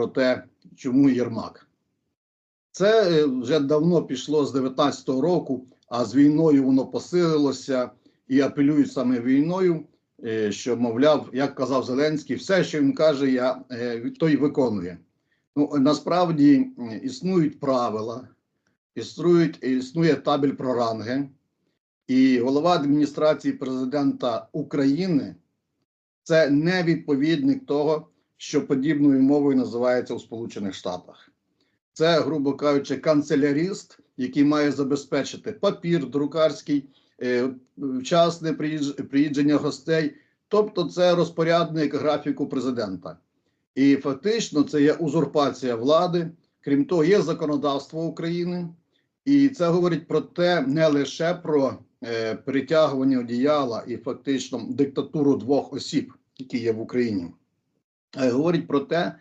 про те, чому Єрмак. Це е, вже давно пішло з 19-го року, а з війною воно посилилося і апелюють саме війною, е, що, мовляв, як казав Зеленський, все, що він каже, я е, то й виконую. Ну, насправді існують правила, існують, існує табель про ранги, і голова адміністрації президента України це не відповідник того, що подібною мовою називається у Сполучених Штатах. Це, грубо кажучи, канцеляріст, який має забезпечити папір друкарський, е, вчасне приїждження гостей. Тобто, це розпорядник графіку президента. І фактично це є узурпація влади. Крім того, є законодавство України, і це говорить про те, не лише про е, притягування одіяла і фактично диктатуру двох осіб, які є в Україні, говорить про те,